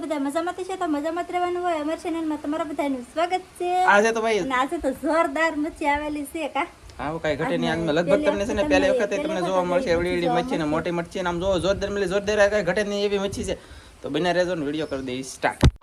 છે તો મજામાં જ રહેવાનું હોય. અમારી ચેનલમાં તમારા બધાનું સ્વાગત છે. આજે તો ભાઈ આજે તો જોરદાર મચ્છી આવેલી છે કા? આવું કઈ ઘટે નહીં. લગભગ તમને છે ને પહેલી વખતે તમને જોવા મળશે એવડી એવડી મચ્છી ને મોટી મચ્છી ને આમ જોવો જોરદાર મળી જોરદાર કઈ ઘટે નહીં એવી મચ્છી છે. તો બિના રેઝોન વીડિયો કરી દઈ સ્ટાર્ટ.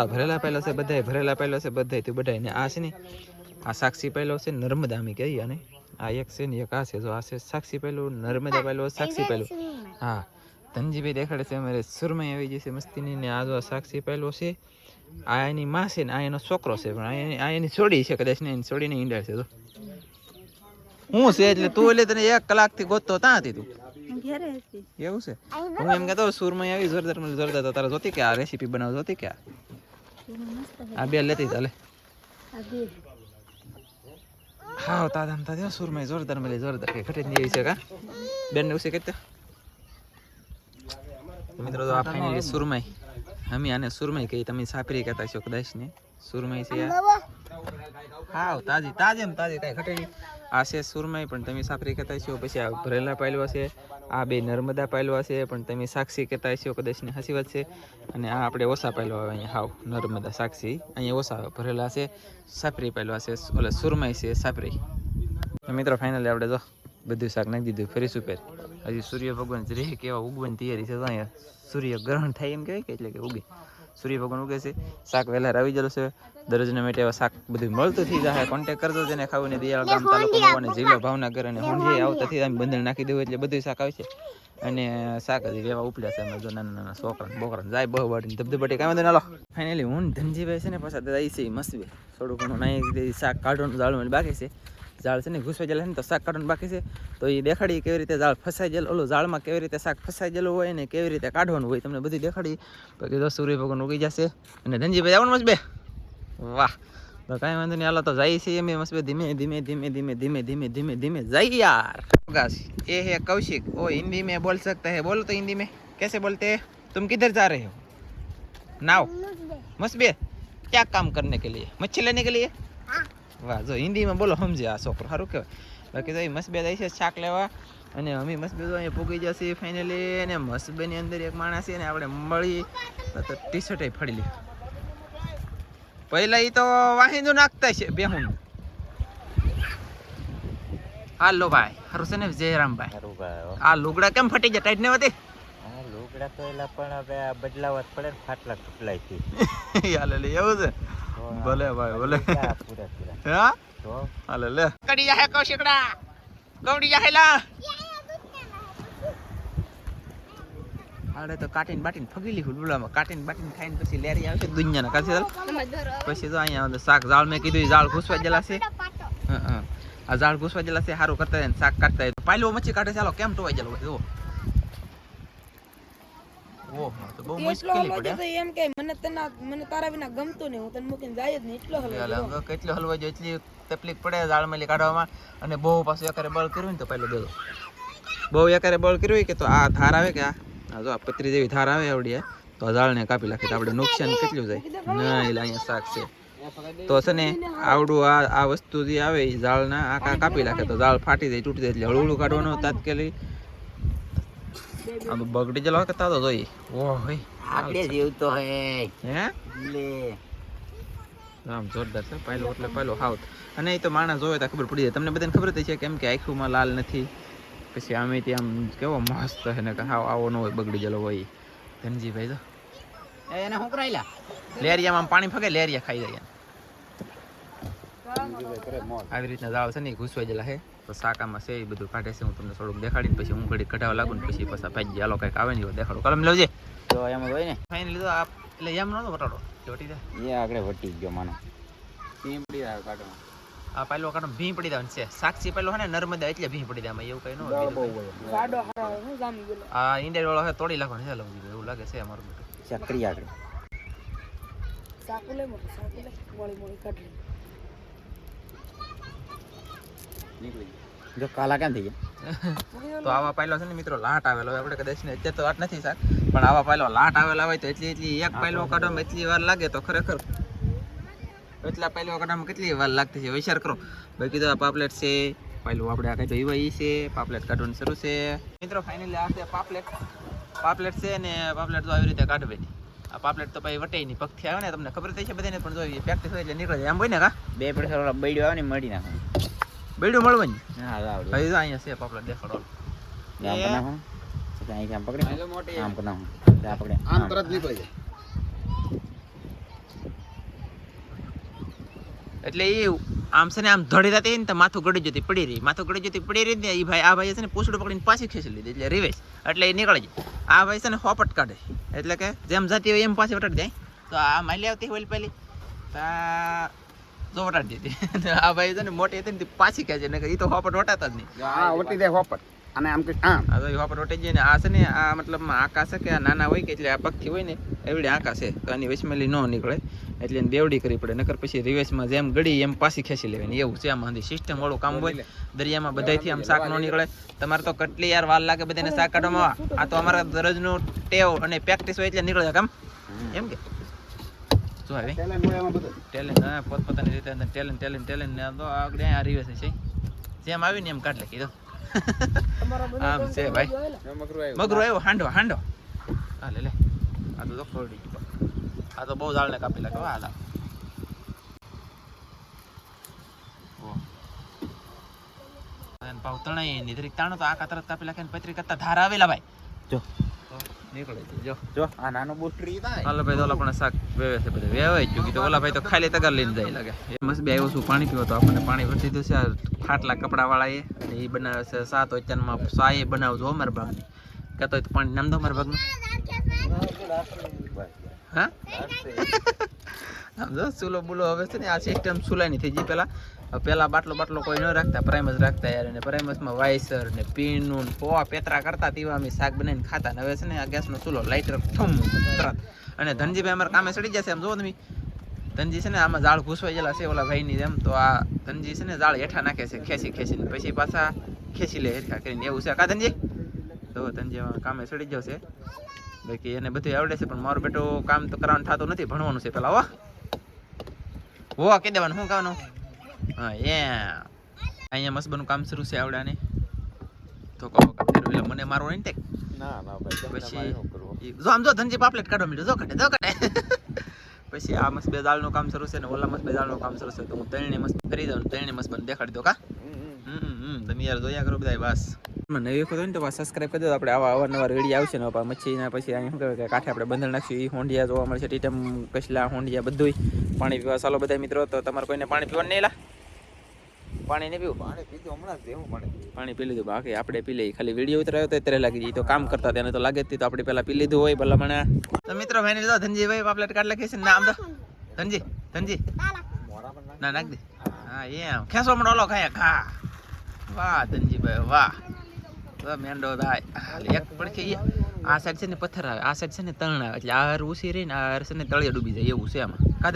આ ભરેલા પહેલો છે બધાય ભરેલા પહેલો છે બધાય તે બધાય ને આ છે ને આ સાક્ષી પહેલો છે નર્મદા અમે કહીએ અને આ એક છે ને એક આ છે જો આ છે સાક્ષી પહેલું નર્મદા પહેલો સાક્ષી પહેલું. હા ધનજીભાઈ દેખાડે છે અમારે સુરમય આવી જશે મસ્તીની ને આ જો સાક્ષી પહેલો છે આ એની માં છે ને આ એનો છોકરો છે પણ આ એની આ એની છોડી છે કદાચ ને એની છોડીને ઈંડા છે તો. હું છે એટલે તું એટલે તને એક કલાકથી ગોતતો ત્યાં હતી તું? એવું છે? હું એમ કહેતો સુરમય આવી જોરદાર મને જોરદાર તારા તારે જોતી કે આ રેસીપી બનાવ જોતી કે આ? આ બે લેતી ચાલે હા તાદામ તાદા સુરમઈ જોરદાર મળી જોરદાર. કે ઘટે નહીં છે કા? બેન ને ઉસે કહેતા મિત્રો તો આ ફાઇનલી સુરમઈ. અમે આને સુરમઈ કહી તમે સાપરી કહેતા છો કદાચ ને. સુરમઈ છે હા તાજી તાજે તાજી કાંઈ ઘટે નહીં. આ છે સુરમઈ પણ તમે સાપરી કહેતા છો પછી આ ભરેલા પાયલવા છે. આ બે નર્મદા પાયલવા છે, પણ તમે સાક્ષી કહેતા હશો, કદાચ ને હાસી વાત છે. અને આ આપણે ઓછા પાયલવા આવે અહીંયા, હાવ, નર્મદા સાક્ષી. અહીંયા ઓછા ભરેલા છે, સાપરી પાયલવા છે ઓલા સુરમાઈ છે, સાપરી. મિત્રો ફાઇનલી આપણે જો બધું શાક નાખી દીધું, ફરી સુપેર. હજી સૂર્ય ભગવાન રે કેવા ઉગવાની તૈયારી છે, તો અહીંયા સૂર્ય ગ્રહણ થાય એમ કહેવાય કે એટલે કે ઉગે. સૂર્ય ભગવાન ઉગે છે, શાક વહેલા આવી ગયેલું છે. દરરોજના માટે એવા શાક બધું મળતું થઈ જાય કોન્ટેક કરજો જેને ખાવું ને દિયાળ ગામ તાલુકો અને જિલ્લો ભાવનગર અને હુંડી આવતાથી અમે બંદર નાખી દેવું એટલે બધું શાક આવશે. અને શાક હજી વેવા ઉપડ્યા છે અમે જો નાના નાના છોકરા બોકરા જાય બહુ વાટીને ધબધબાટી કાંઈ વાંધો ના લો ફાઇનલી હું ધનજીભાઈ છે ને પાછા દાદા છે મસ્ત થોડું ઘણું નાઈ શાક કાઢવાનું જાળવું બાકી છે. ઝાડ છે ને ઘૂસવા ગયેલા છે ને તો શાક કાઢવાનું બાકી છે. તો એ દેખાડી કેવી રીતે ઝાડ ફસાઈ ગયેલું ઓલું ઝાડમાં કેવી રીતે શાક ફસાઈ ગયેલું હોય ને કેવી રીતે કાઢવાનું હોય તમને બધી દેખાડી પછી તો સૂર્ય ભગવાન ઉગી જશે. અને ધનજીભાઈ આવવાનું મસ્ત બે વાહ તો કાંઈ વાંધો નહીં હાલો તો જાય છે એમ મસ્ત બે ધીમે ધીમે ધીમે ધીમે ધીમે ધીમે ધીમે ધીમે જાય यार ये है कौशिक ओ हिंदी में बोल सकता है बोलो तो हिंदी में कैसे बोलते हैं तुम किधर जा रहे हो नाव मस्बे क्या काम करने के लिए मच्छी लेने के लिए વાહ જો હિન્દીમાં બોલો સમજે આ છોકરો સારું કહેવાય બાકી તો એ મસબે જાય છે શાક લેવા અને અમે મસબે તો અહીંયા પૂગી જશે ફાઇનલી અને મસબેની અંદર એક માણસ છે ને આપણે મળી તો ટી શર્ટ ફરી લી પહેલા એ તો વાહિંદુ નાખતા છે બેહુન હાલો ભાઈ હારું છે ને જયરામભાઈ. સારું ભાઈ આ લુગડા કેમ ફટી જાય ટાઈટ ને વધી હા લુગડા તો એલા પણ હવે આ બદલાવા પડે ને ફાટલા ટુકલાય છે હાલે લે એવું છે? ભલે ભાઈ ભલે. પૂરા પૂરા. હા? તો? હાલે લે. કડી જાહે કૌશિકડા કવડી જાહે લા. આડે તો કાટીને બાટીને ફગી લીધું ડુલામાં કાટીને બાટીને ખાઈને પછી લેરી આવશે દુનિયાના. ચાલ પછી તો અહીંયા શાક ઝાડ મેં કીધું ઝાડ ઘૂસવા જેલા છે. હા હા. આ ઝાડ ઘૂસવા જેલા છે સારું કરતા જાય શાક કાઢતા જાય. પાયલો મચ્છી કાઢે ચાલો કેમ ટોવાઈ ગયેલો જુઓ ઓહો તો બહુ મુશ્કેલી હલવો પડે જતો એમ કે મને મને તારા વિના ગમતું નહીં હું તને મૂકીને જાય જ નહીં. એટલો હલવો એટલે જતો. હવે કેટલો હલવા જો એટલી તકલીફ પડે ઝાડમેલી કાઢવામાં. અને બહુ પાછું એકારે બળ કર્યું ને તો પહેલો દેજો. બહુ એકારે બળ કર્યું કે તો આ ધાર આવે કે આ? આ જો આ પતરી જેવી ધાર આવે આવડી તો ઝાડને કાપી નાખે તો આપણે નુકસાન કેટલું જાય? ના એટલે અહીંયા શાક છે. તો છે ને આવડું આ આ વસ્તુ જે આવે એ ઝાડના આખા કાપી નાખે તો ઝાડ ફાટી જાય તૂટી જાય એટલે હળવું કાઢવાનું તાત્કાલિક. આ બગડી જલો કે તાતો જોઈ? ઓ ભાઈ આપણે જીવતો હે. હે? લે. આમ જોરદાર છે પહેલો એટલે પહેલો હાઉથ અને એ તો માણસ જોવે તો ખબર પડી જાય. તમને બધાને ખબર જ છે કેમ કે આંખોમાં લાલ નથી. પછી આમે ત્યાં કેવો મસ્ત છે ને કે હાવ આવો ન હોય બગડી ગયેલો હોય ધનજીભાઈ તો એને હું કરાયલા લેરિયામાં આમ પાણી ફગે લેરિયા ખાઈ જાય આવી રીતના ઝાડ છે ને ઘૂસવાઈ ગયેલા છે. તો શાકામાં છે એ બધું કાઢે છે હું તમને થોડુંક દેખાડીને પછી હું ઘડી કઢાવા લાગુ ને પછી પાછા ભાજી હાલો કંઈક આવે ને દેખાડો દેખાડું. કલમ લેવજે. તો એમ હોય ને. ફાઇનલી તો આ એટલે એમ નહોતો વટાડો. ચોટી જાય. એ આગળ વટી ગયો માનો. પીંપડી આવે કાઢવા. આ પહેલો કાઢો ભી પડી દેવાનું છે. સાક્ષી પહેલો હે ને નર્મદા એટલે ભી પડી દે એવું કઈ ન હોય બીજું હારો હું જામી ગયેલો. આ ઈંડેર વાળો હે તોડી નાખવાનો છે લઉં એવું લાગે છે અમારું બેટું ચકરી આગળ. સાકુલે મોટો સાકુલે મોળી મોળી કાઢી જો કાલા કેમ થઈ ગયા? તો આવા પાયલો છે ને મિત્રો લાટ આવેલો હોય. આપણે કદાચ ને અત્યારે તો વાત નથી સાહેબ પણ આવા પાયલો લાટ આવેલા હોય તો એટલી એટલી એક પાયલો કાઢવામાં એટલી વાર લાગે તો ખરેખર એટલા પહેલી વખત કેટલી વાર લાગતી છે? વિચાર કરો. બાકી તો આ પાપલેટ છે. પહેલું આપણે આ કઈ ભાઈ એ છે. પાપલેટ કાઢવાનું શરૂ છે. મિત્રો ફાઇનલી આ છે પાપલેટ. પાપલેટ છે ને પાપલેટ તો આવી રીતે કાઢવી. આ પાપલેટ તો પછી વટાઈ નહીં પગથી આવે ને તમને ખબર થઈ છે બધાને? પણ જો પ્રેક્ટિસ હોય એટલે નીકળે. એમ હોય ને કા? બે પડે ઓલા બૈડો આવે ને મળી નાખે. બેડું મળવાની? હા આવડે. હવે અહીંયા છે પાપલેટ દેખાડો. આમ આમ પકડી આમ કરી નાખો આ પકડે. આમ. તરત નીકળી જાય. એટલે એ આમ છે ને આમ ધડી જતી ને માથું ગળી જતી પડી રહી. માથું ગળી જતી પડી રહી ને એ ભાઈ આ ભાઈ છે ને પૂછડું પકડીને પાછી ખેંચી લીધી એટલે રિવેશ. એટલે એ નીકળી જાય આ ભાઈ છે ને હોપટ કાઢે. એટલે કે જેમ જતી હોય એમ પાછી વટાડી જાય તો આ માલી આવતી હોય પહેલી તો જો વટાડી દીધી. આ ભાઈ છે ને મોટી હતી ને પાછી ખેંચે. એ તો હોપટ વટાતા જ નહીં. હા, વટી હોપટ. અને આમ કે આમ આ તો હોપટ વટાઈ જાય આ છે ને આ મતલબ આકાશ કે આ નાના હોય કે એટલે આ પક્ષી હોય ને એવડી આકાશ છે. તો આની વચમેલી ન નીકળે એટલે એને બેવડી કરવી પડે. નકર પછી રિવેશમાં જેમ ગળી એમ પાછી ખેંચી લેવાની. એવું છે આમાં. સિસ્ટમ વાળું કામ હોય. દરિયામાં બધાથી આમ શાક ન નીકળે. તમારે તો કેટલી યાર વાર લાગે બધાને શાક કાઢવામાં આ તો અમારા દરજનું ટેવ અને પ્રેક્ટિસ હોય એટલે નીકળે કામ. એમ કે? શું આવે? ટેલેન્ટ પોતપોતાની રીતે ટેલેન્ટ ટેલેન્ટ ટેલેન્ટ ને તો આગળ આ રિવેશ છે. જેમ આવી ને એમ કાઢ લે કીધું આમ છે ભાઈ. મગરો આવ્યો. હાંડો હાંડો. હા લે લે. આ તો ખોરડી આ તો બહુ જાળને કાપી લાગે હાલ પાવ તણાઈ નિદ્રિક તાણો તો આ કાતરત કાપી લાગે પત્રી કરતા ધાર આવેલા ભાઈ. જો. નીકળે છે જો. જો આ નાનો બોટરી હાલો ભાઈ તો ઓલા પણ શાક વેવે છે બધે વેવાય જ ગયું તો ઓલા ભાઈ તો ખાલી તગાર લઈને જાય લાગે. એ મસ્ત બે આવ્યો છું પાણી પીવો તો આપણને પાણી ભરી દીધું છે. આ ફાટલા કપડા વાળા એ અને એ બનાવે છે સાત અત્યારમાં સા એ બનાવજો અમારા ભાગની. કહેતો હોય તો પાણી નામ દો અમારા ભાગનું. હા આમ જો ચૂલો બુલો હવે છે ને આ સિસ્ટમ ચૂલાની થઈ ગઈ. પેલા હવે પેલા બાટલો બાટલો કોઈ ન રાખતા પ્રાઇમસ રાખતા યાર. અને પ્રાઇમસમાં વાયસર ને પીણું ને પોવા પેતરા કરતા તેવા અમે શાક બનાવીને ખાતા. ને હવે છે ને આ ગેસનો ચૂલો લાઇટર થમ તરત. અને ધનજીભાઈ અમારા કામે સડી જશે એમ જુઓ તમે. ધનજી છે ને આમાં ઝાડ ઘૂસવાઈ ગયેલા છે ઓલા ભાઈની જેમ. તો આ ધનજી છે ને ઝાડ હેઠા નાખે છે, ખેંચી ખેંચીને. પછી પાછા ખેંચી લે હેઠા કરીને. એવું છે. કા ધનજી? તો ધનજી કામે સડી જશે બાકી એને બધું આવડે છે, પણ મારો બેટો કામ તો કરવાનું થતું નથી, ભણવાનું છે પેલા, હો. હો કહી દેવાનું શું કહેવાનું હા એ અહીંયા મસ્બનું કામ શરૂ છે આવડાને. તો કહો એટલે મને મારો નહીં ટેક. ના ના ભાઈ પછી જો આમ જો ધનજી પાપલેટ કાઢો મીઠો જો કાઢે જો કાઢે. પછી આ મસ્ત દાળનું કામ શરૂ છે ને ઓલા મસ્ત બે દાળનું કામ શરૂ છે તો હું ત્રણે મસ્ત કરી દઉં ત્રણે મસ્ત દેખાડી દો કા? હમ હમ. તમે યાર જોયા કરો બધા બસ. નવી વખત હોય ને તો સબસ્ક્રાઈબ કરી દો. આપણે આવા અવારનવાર વીડિયો આવશે ને પાછા મચ્છીના પછી અહીં શું કહેવાય કે કાંઠે આપણે બંધણ નાખ્યું એ હોંડિયા જોવા મળશે ટીટમ કસલા હોંડિયા બધુંય. પાણી પીવા ચાલો બધા મિત્રો તો તમારે કોઈને પાણી પીવાનું નહીં લા. પાણી નહીં પીવું? પાણી પીધું હમણાં જ પાણી પાણી પી લીધું. બાકી આપણે પી લઈએ. ખાલી વીડિયો ઉતરાયો તો ત્યારે લાગી જઈએ તો કામ કરતા તેને તો લાગે જ તો આપણે પહેલાં પી લીધું હોય ભલે મને તો મિત્રો ભાઈ લીધો ધનજીભાઈ પાપલેટ કાઢ લખીએ છે ને નામ તો. ધનજી ધનજી. ના નાખ દે. હા એમ ખેંચો મળો ઓલો ખાયા. ખા. વાહ ધનજીભાઈ વાહ. વાહ મેંડો હાલ એક પડખે આ સાઈડ છે ને પથ્થર આવે, આ સાઈડ છે ને તણ આવે, એટલે આ હાર ઉસી રહી ને આ હાર છે ને તળિયે ડૂબી જાય, એવું છે આમાં. કા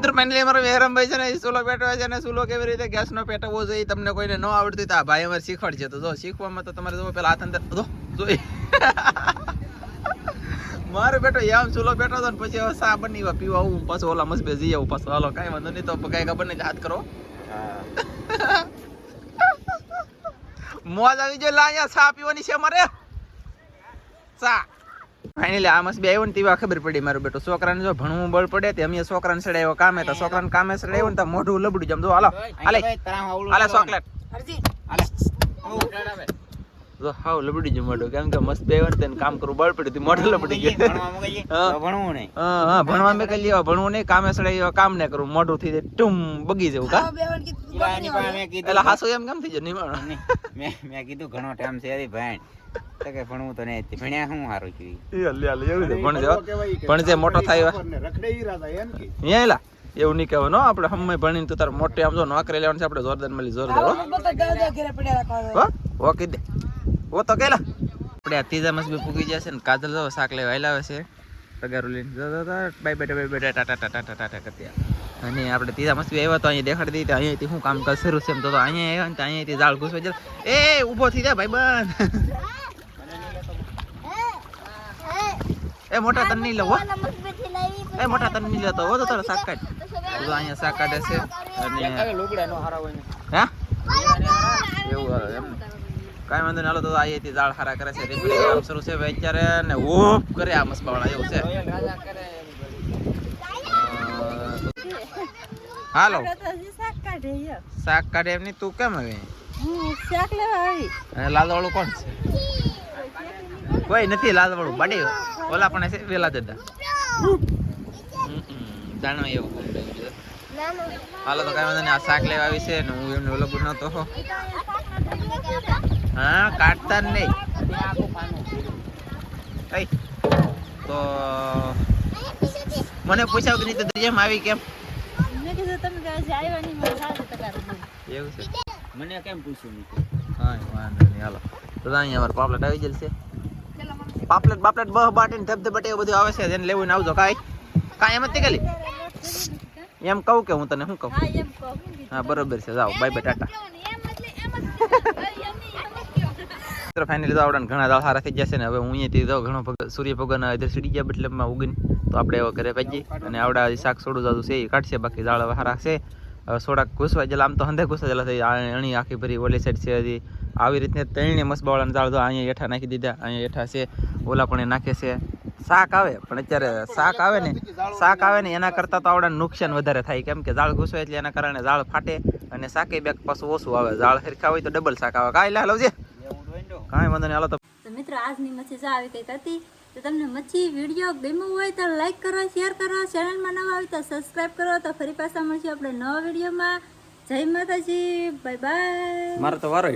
મિત્રો ફાઇનલી અમારો વિહરમભાઈ છે ને સુલો પેટવા છે અને સુલો કેવી રીતે ગેસનો પેટવવો જોઈએ તમને કોઈને ન આવડતું તો આ ભાઈ અમારે શીખવાડશે. તો જો શીખવામાં તો તમારે જો પેલા હાથ અંદર જો જોઈ. મારો બેટો યામ ચૂલો પેટો હતો ને પછી હવે સા બની પીવા આવું પાછો ઓલા મસ્બે જઈ આવું પાછો હાલો કાંઈ વાંધો નહીં તો કાંઈ ખબર નહીં હાથ કરો. હા. મોજ આવી જાય લા અહીંયા સા પીવાની છે મારે. સા. ફાઇનલી આ મસ્ત બે આવ્યો ને તેવા ખબર પડી મારું બેટો. છોકરાને જો ભણવું બળ પડે તે અમે છોકરાને સડાયો કામે તો છોકરાને કામે સડાયો ને તો મોઢું લબડું જમ જો હાલો. હાલે હાલે ચોકલેટ. જો હાવ લબડી જ મોઢું. કેમ કે મસ્ત બે તેને કામ કરવું બળ પડ્યું. તું મોઢું લબડી ગયું. ભણવું નહીં. હા હા ભણવા મેં કઈ લેવા ભણવું નહીં. કામે સડાઈ કામ ને કરવું. મોઢું થઈ જાય ટુમ બગી જવું કા? કીધું કીધું એટલે હાસુ એમ કેમ થઈ જાય? નિમાણ. નહીં, મેં મેં કીધું ઘણો ટાઈમ છે ભાઈ. કે ભણવું તો નહીં. ભણ્યા હું સારું છે? ભણજે. મોટો થાય એવા. એલા નહીં કહેવાનું. આપણે હમે ભણીને તું તારે મોટે આમ જો નોકરી લેવાનું છે આપણે જોરદાર મળી જોરદાર હો. દે ઓ તો કેલા આપણે આ ત્રીજા મસ્ત બી પૂગી જશે ને કાજલ જો શાક લેવા આવેલા છે. પગારું લઈને. જો જો બાય બેટા બાય બેટા ટાટા ટાટા ટાટા કરતી અને આપણે ત્રીજા મસ્તી આવ્યા તો અહીંયા દેખાડી દીધી. અહીંયાથી શું કામ કર શરૂ છે એમ તો અહીંયા આવ્યા ને તો અહીંયાથી જાળ ઘૂસવા જાય એ ઊભો થઈ જાય ભાઈ બંધ. એ મોટા તન નહીં લેવો એ મોટા તન નહીં લેતો હો તો તારો શાક કાઢ. તો અહીંયા શાક કાઢે છે. અને હે? એવું એમ. ને. કાંઈ વાંધો નહીં હાલો તો અહીંયાથી ઝાડ હારા કરે છે. રીપેરિંગ કામ શરૂ છે હવે અત્યારે ને ઓપ કરે આ મસબાવાળા એવું છે. હાલો. શાક કાઢે એમની તું કેમ હવે શાક લેવા આવી. લાલવાળું કોણ છે? કોઈ નથી લાલવાળું બાડી ઓલા પણ છે વેલા જતા. જાણવા એવું. હાલો તો કાંઈ વાંધો નહીં આ શાક લેવા આવી છે ને હું એમને ઓલો ગુનો નતો હા કાઢતા જ નહીં. કઈ તો મને પૂછાવ કે નહીં તો જેમ આવી કેમ? કીધું તમે મને એવું છે? મને કેમ પૂછ્યું નહીં? હા વાંધો નહીં હાલો. તો અહીંયા અમારે પાપલેટ આવી જશે પાપલેટ બાપલેટ બહ બાટીને ધબ ધબ એવું બધું આવે છે એને લેવું ને આવજો કાંઈ. કાંઈ એમ જ ગલી એમ કહું કે હું તને શું કહું? હા હા બરોબર છે જાઓ બાય બાય ટાટા મિત્રો ફાઇનલી તો આવડા ઘણા દાળ સારા થઈ જશે ને. હવે હું અહીંયાથી તો ઘણો સૂર્ય ભગવાન ઇધર સીડી ગયા મતલબમાં ઉગીને. તો આપણે હવે ઘરે ભાજી અને આવડા શાક સોડું જાદું છે એ કાઢશે. બાકી દાળ સારા છે. સોડા ઘૂસવા જેલા. આમ તો હંધે ઘૂસવા જેલા થઈ અણી આખી ભરી ઓલી સાઈડ છે હજી. આવી રીતને ત્રણે મસબાવાળાને દાળ તો અહીંયા હેઠા નાખી દીધા. અહીંયા હેઠા છે. ઓલા પણ નાખે છે. શાક આવે. પણ અત્યારે શાક આવે ને. શાક આવે ને એના કરતાં તો આવડા નુકસાન વધારે થાય. કેમ કે ઝાડ ઘૂસવે એટલે એના કારણે ઝાડ ફાટે. અને શાકે બેક પાછું ઓછું આવે. જાળ સરખા હોય તો ડબલ શાક આવે. કાંઈ લા લવજે કાંઈ વાંધો નહીં હાલો તો. મિત્રો આજની મચ્છી જો આવી કંઈક હતી તો તમને મચ્છી વીડિયો ગમ્યું હોય તો લાઈક કરો શેર કરો ચેનલમાં નવા આવી તો સબસ્ક્રાઈબ કરો તો ફરી પાછા મળશું આપણે નવા વિડીયોમાં. જય માતાજી બાય બાય મારે તો વારો